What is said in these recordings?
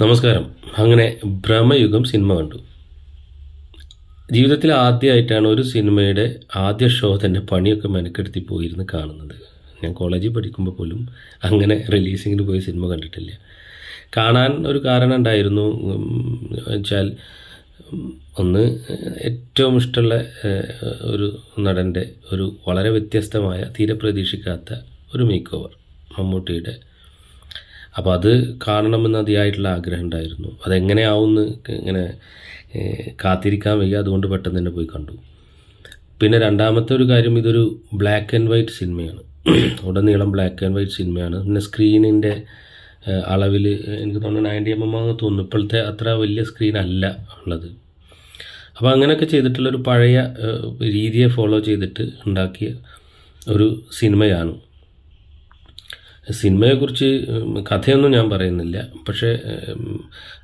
നമസ്കാരം. അങ്ങനെ ഭ്രമയുഗം സിനിമ കണ്ടു. ജീവിതത്തിൽ ആദ്യമായിട്ടാണ് ഒരു സിനിമയുടെ ആദ്യ ഷോ തന്നെ പണിയൊക്കെ മെനക്കെടുത്തി പോയിരുന്ന് കാണുന്നത്. ഞാൻ കോളേജിൽ പഠിക്കുമ്പോൾ പോലും അങ്ങനെ റിലീസിങ്ങിന് പോയി സിനിമ കണ്ടിട്ടില്ല. കാണാൻ ഒരു കാരണം ഉണ്ടായിരുന്നു. വെച്ചാൽ ഒന്ന് ഏറ്റവും ഇഷ്ടമുള്ള ഒരു നടന്റെ ഒരു വളരെ വ്യത്യസ്തമായ തീരെ പ്രതീക്ഷിക്കാത്ത ഒരു മേക്ക് ഓവർ മമ്മൂട്ടിയുടെ അപ്പോൾ അത് കാണണമെന്ന് അതിയായിട്ടുള്ള ആഗ്രഹം ഉണ്ടായിരുന്നു. അതെങ്ങനെയാവുമെന്ന് ഇങ്ങനെ കാത്തിരിക്കാൻ വയ്യ. അതുകൊണ്ട് പെട്ടെന്ന് തന്നെ പോയി കണ്ടു. പിന്നെ രണ്ടാമത്തെ ഒരു കാര്യം ഇതൊരു ബ്ലാക്ക് ആൻഡ് വൈറ്റ് സിനിമയാണ് ഉടനീളം ബ്ലാക്ക് ആൻഡ് വൈറ്റ് സിനിമയാണ് പിന്നെ സ്ക്രീനിന്റെ അളവിൽ എനിക്ക് തോന്നുന്നു നയന്റി എം എം ആണെന്ന് തോന്നുന്നു. ഇപ്പോഴത്തെ അത്ര വലിയ സ്ക്രീൻ അല്ല ഉള്ളത്. അപ്പോൾ അങ്ങനെയൊക്കെ ചെയ്തിട്ടുള്ളൊരു പഴയ രീതിയെ ഫോളോ ചെയ്തിട്ട് ഉണ്ടാക്കിയ ഒരു സിനിമയാണ് സിനിമയെക്കുറിച്ച് കഥയൊന്നും ഞാൻ പറയുന്നില്ല. പക്ഷേ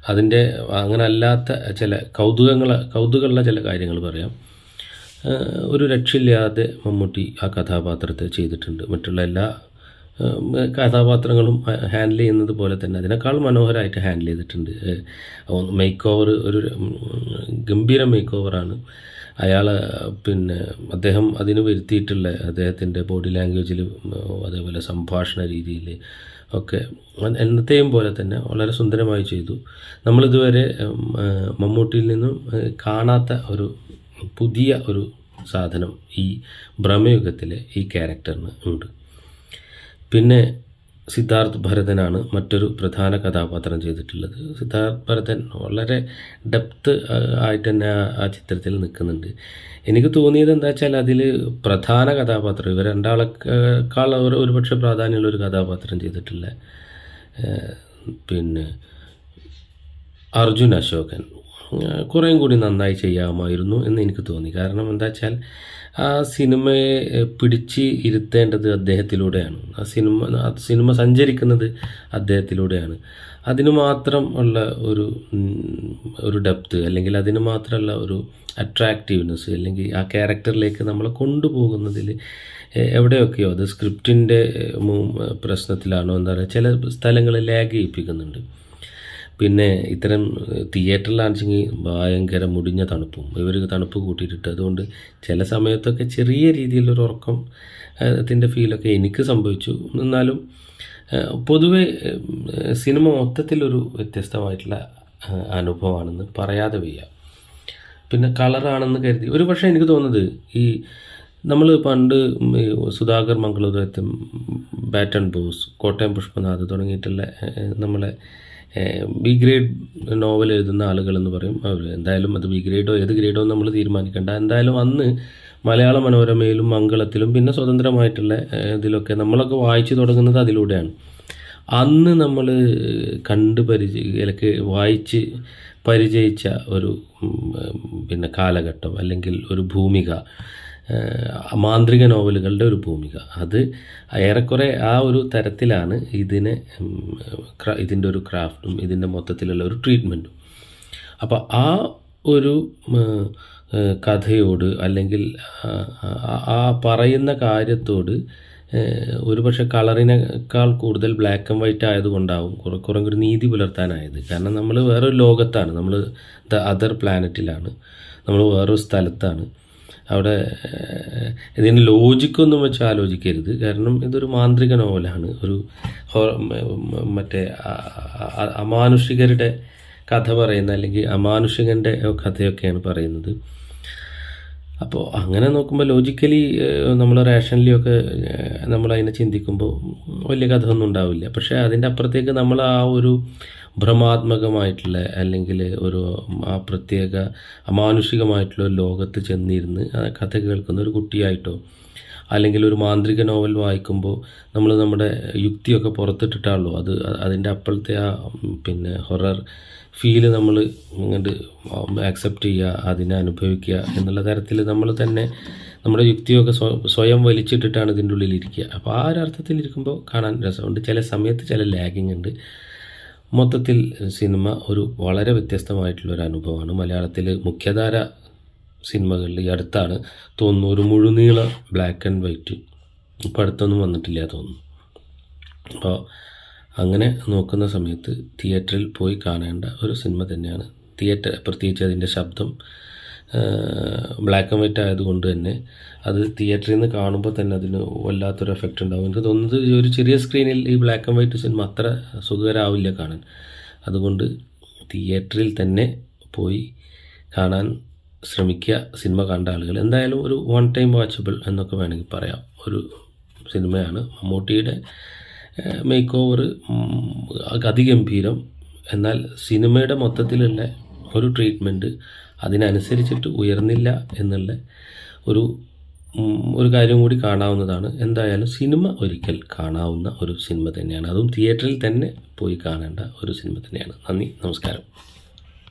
അതിന്റെ അങ്ങനെ അല്ലാത്ത ചില കൗതുകങ്ങൾ കൗതുകമുള്ള ചില കാര്യങ്ങൾ പറയാം. ഒരു രക്ഷയില്ലാതെ മമ്മൂട്ടി ആ കഥാപാത്രത്തെ ചെയ്തിട്ടുണ്ട്. മറ്റുള്ള എല്ലാ കഥാപാത്രങ്ങളും ഹാൻഡിൽ ചെയ്യുന്നത് പോലെ തന്നെ അതിനേക്കാൾ മനോഹരമായിട്ട് ഹാൻഡിൽ ചെയ്തിട്ടുണ്ട്. മേക്ക് ഓവർ ഒരു ഗംഭീര മേക്ക് ഓവറാണ് അയാൾ പിന്നെ അദ്ദേഹം അതിന് വരുത്തിയിട്ടുള്ള അദ്ദേഹത്തിന്റെ ബോഡി ലാംഗ്വേജിൽ അതേപോലെ സംഭാഷണ രീതിയിൽ ഒക്കെ എന്നത്തെയും പോലെ തന്നെ വളരെ സുന്ദരമായി ചെയ്തു. നമ്മളിതുവരെ മമ്മൂട്ടിയിൽ നിന്നും കാണാത്ത ഒരു പുതിയ ഒരു സാധനം ഈ ഭ്രമയുഗത്തിലെ ഈ ക്യാരക്ടറിന് ഉണ്ട്. പിന്നെ സിദ്ധാർത്ഥ് ഭരതനാണ് മറ്റൊരു പ്രധാന കഥാപാത്രം ചെയ്തിട്ടുള്ളത്. സിദ്ധാർത്ഥ് ഭരതൻ വളരെ ഡെപ്ത് ആയിട്ട് തന്നെ ആ- ചിത്രത്തിൽ നിൽക്കുന്നുണ്ട്. എനിക്ക് തോന്നിയത് എന്താ വെച്ചാൽ അതിൽ പ്രധാന കഥാപാത്രം ഇവർ രണ്ടാളെക്കാൾ അവർ ഒരുപക്ഷെ പ്രാധാന്യമുള്ള ഒരു കഥാപാത്രം ചെയ്തിട്ടുള്ള പിന്നെ അർജുൻ അശോകൻ കുറേയും കൂടി നന്നായി ചെയ്യാമായിരുന്നു എന്ന് എനിക്ക് തോന്നി. കാരണം എന്താ വെച്ചാൽ ആ സിനിമയെ പിടിച്ച് ഇരുത്തേണ്ടത് അദ്ദേഹത്തിലൂടെയാണ്. ആ സിനിമ ആ സിനിമ സഞ്ചരിക്കുന്നത് അദ്ദേഹത്തിലൂടെയാണ്. അതിന് മാത്രം ഉള്ള ഒരു ഒരു ഡെപ്ത് അല്ലെങ്കിൽ അതിന് മാത്രമുള്ള ഒരു അട്രാക്റ്റീവ്നെസ് അല്ലെങ്കിൽ ആ ക്യാരക്ടറിലേക്ക് നമ്മളെ കൊണ്ടുപോകുന്നതിൽ എവിടെയൊക്കെയോ അത് സ്ക്രിപ്റ്റിന്റെ പ്രശ്നത്തിലാണോ എന്താ പറയുക ചില സ്ഥലങ്ങളിൽ ലാഗ് ചെയ്യിപ്പിക്കുന്നുണ്ട്. പിന്നെ ഇത്തരം തിയേറ്ററിലാണെച്ചെങ്കിൽ ഭയങ്കര മുടിഞ്ഞ തണുപ്പും. ഇവർ തണുപ്പ് കൂട്ടിയിട്ടിട്ട് അതുകൊണ്ട് ചില സമയത്തൊക്കെ ചെറിയ രീതിയിലൊരു ഉറക്കം ത്തിന്റെ ഫീലൊക്കെ എനിക്ക് സംഭവിച്ചു. എന്നാലും പൊതുവേ സിനിമ മൊത്തത്തിലൊരു വ്യത്യസ്തമായിട്ടുള്ള അനുഭവമാണെന്ന് പറയാതെ വയ്യ. പിന്നെ കളറാണെന്ന് കരുതി. ഒരു പക്ഷേ എനിക്ക് തോന്നുന്നത് ഈ നമ്മൾ പണ്ട് സുധാകർ മംഗളൂരത്തും ബാറ്റൺ ബോസ് കോട്ടയം പുഷ്പനാഥ് തുടങ്ങിയിട്ടുള്ള നമ്മളെ ബി ഗ്രേഡ് നോവൽ എഴുതുന്ന ആളുകളെന്ന് പറയും. അവർ എന്തായാലും അത് ബി ഗ്രേഡോ ഏത് ഗ്രേഡോ നമ്മൾ തീരുമാനിക്കേണ്ട. എന്തായാലും അന്ന് മലയാള മനോരമയിലും മംഗളത്തിലും പിന്നെ സ്വതന്ത്രമായിട്ടുള്ള ഇതിലൊക്കെ നമ്മളൊക്കെ വായിച്ചു തുടങ്ങുന്നത് അതിലൂടെയാണ്. അന്ന് നമ്മൾ കണ്ട് പരിചയ വായിച്ച് പരിചയിച്ച ഒരു പിന്നെ കാലഘട്ടം അല്ലെങ്കിൽ ഒരു ഭൂമിക മാന്ത്രിക നോവലുകളുടെ ഒരു ഭൂമിക. അത് ഏറെക്കുറെ ആ ഒരു തരത്തിലാണ് ഇതിനെ ഇതിന്റെ ഒരു ക്രാഫ്റ്റും ഇതിന്റെ മൊത്തത്തിലുള്ള ഒരു ട്രീറ്റ്മെന്റും. അപ്പോൾ ആ ഒരു കഥയോട് അല്ലെങ്കിൽ ആ- പറയുന്ന കാര്യത്തോട് ഒരുപക്ഷെ കളറിനേക്കാൾ കൂടുതൽ ബ്ലാക്ക് ആൻഡ് വൈറ്റ് ആയതുകൊണ്ടാവും കുറെ കുറെ ഒരു നീതി പുലർത്താനായത്. കാരണം നമ്മൾ വേറൊരു ലോകത്താണ്. നമ്മൾ ദ അതർ പ്ലാനറ്റിലാണ്. നമ്മൾ വേറൊരു സ്ഥലത്താണ്. അവിടെ ഇതിന്റെ ലോജിക്കൊന്നും വെച്ച് ആലോചിക്കരുത്. കാരണം ഇതൊരു മാന്ത്രിക നോവലാണ്. ഒരു മറ്റേ അമാനുഷികരുടെ കഥ പറയുന്ന അല്ലെങ്കിൽ അമാനുഷികന്റെ കഥയൊക്കെയാണ് പറയുന്നത്. അപ്പോൾ അങ്ങനെ നോക്കുമ്പോൾ ലോജിക്കലി നമ്മൾ റേഷനലി ഒക്കെ നമ്മൾ അതിനെ ചിന്തിക്കുമ്പോൾ വലിയ കഥ ഒന്നും ഉണ്ടാവില്ല. പക്ഷേ അതിന്റെ അപ്പുറത്തേക്ക് നമ്മൾ ആ ഒരു ഭ്രമാത്മകമായിട്ടുള്ള അല്ലെങ്കിൽ ഒരു ആ പ്രത്യേക അമാനുഷികമായിട്ടുള്ള ലോകത്ത് ചെന്നിരുന്ന് ആ കഥ കേൾക്കുന്ന ഒരു കുട്ടിയായിട്ടോ അല്ലെങ്കിൽ ഒരു മാന്ത്രിക നോവൽ വായിക്കുമ്പോൾ നമ്മൾ നമ്മുടെ യുക്തിയൊക്കെ പുറത്തിട്ടിട്ടാണല്ലോ അത് അതിന്റെ അപ്പോഴത്തെ ആ പിന്നെ ഹൊറർ ഫീൽ നമ്മൾ ഇങ്ങോട്ട് ആക്സെപ്റ്റ് ചെയ്യുക അതിനെ അനുഭവിക്കുക എന്നുള്ള തരത്തിൽ നമ്മൾ തന്നെ നമ്മുടെ യുക്തിയൊക്കെ സ്വയം വലിച്ചിട്ടിട്ടാണ് ഇതിന്റെ ഉള്ളിൽ ഇരിക്കുക അപ്പോൾ ആ ഒരു അർത്ഥത്തിൽ ഇരിക്കുമ്പോൾ കാണാൻ രസമുണ്ട്. ചില സമയത്ത് ചില ലാഗിങ് ഉണ്ട്. മൊത്തത്തിൽ സിനിമ ഒരു വളരെ വ്യത്യസ്തമായിട്ടുള്ള ഒരു അനുഭവമാണ്. മലയാളത്തിൽ മുഖ്യധാര സിനിമകളിൽ ഈ അടുത്താണ് തോന്നുന്നു മുഴുനീള ബ്ലാക്ക് ആൻഡ് വൈറ്റ് ഇപ്പോൾ അടുത്തൊന്നും വന്നിട്ടില്ല തോന്നുന്നു. അപ്പോൾ അങ്ങനെ നോക്കുന്ന സമയത്ത് തിയേറ്ററിൽ പോയി കാണേണ്ട ഒരു സിനിമ തന്നെയാണ്. തിയേറ്റർ പ്രത്യേകിച്ച് അതിന്റെ ശബ്ദം ബ്ലാക്ക് ആൻഡ് വൈറ്റ് ആയതുകൊണ്ട് തന്നെ അത് തിയേറ്ററിൽ നിന്ന് കാണുമ്പോൾ തന്നെ അതിന് വല്ലാത്തൊരു എഫക്റ്റ് ഉണ്ടാവും. എനിക്ക് തോന്നുന്നത് ഒരു ചെറിയ സ്ക്രീനിൽ ഈ ബ്ലാക്ക് ആൻഡ് വൈറ്റ് സിനിമ അത്ര സുഖകരാവില്ല കാണാൻ. അതുകൊണ്ട് തിയേറ്ററിൽ തന്നെ പോയി കാണാൻ ശ്രമിക്കുക സിനിമ കണ്ട ആളുകൾ. എന്തായാലും ഒരു വൺ ടൈം വാച്ചബിൾ എന്നൊക്കെ വേണമെങ്കിൽ പറയാം. ഒരു സിനിമയാണ് മമ്മൂട്ടിയുടെ മേക്ക് ഓവർ അതിഗംഭീരം. എന്നാൽ സിനിമയുടെ മൊത്തത്തിലുള്ള ഒരു ട്രീറ്റ്മെന്റ് അതിനനുസരിച്ചിട്ട് ഉയർന്നില്ല എന്നുള്ള ഒരു ഒരു കാര്യം കൂടി കാണാവുന്നതാണ്. എന്തായാലും സിനിമ ഒരിക്കൽ കാണാവുന്ന ഒരു സിനിമ തന്നെയാണ്. അതും തിയേറ്ററിൽ തന്നെ പോയി കാണേണ്ട ഒരു സിനിമ തന്നെയാണ്. നന്ദി നമസ്കാരം.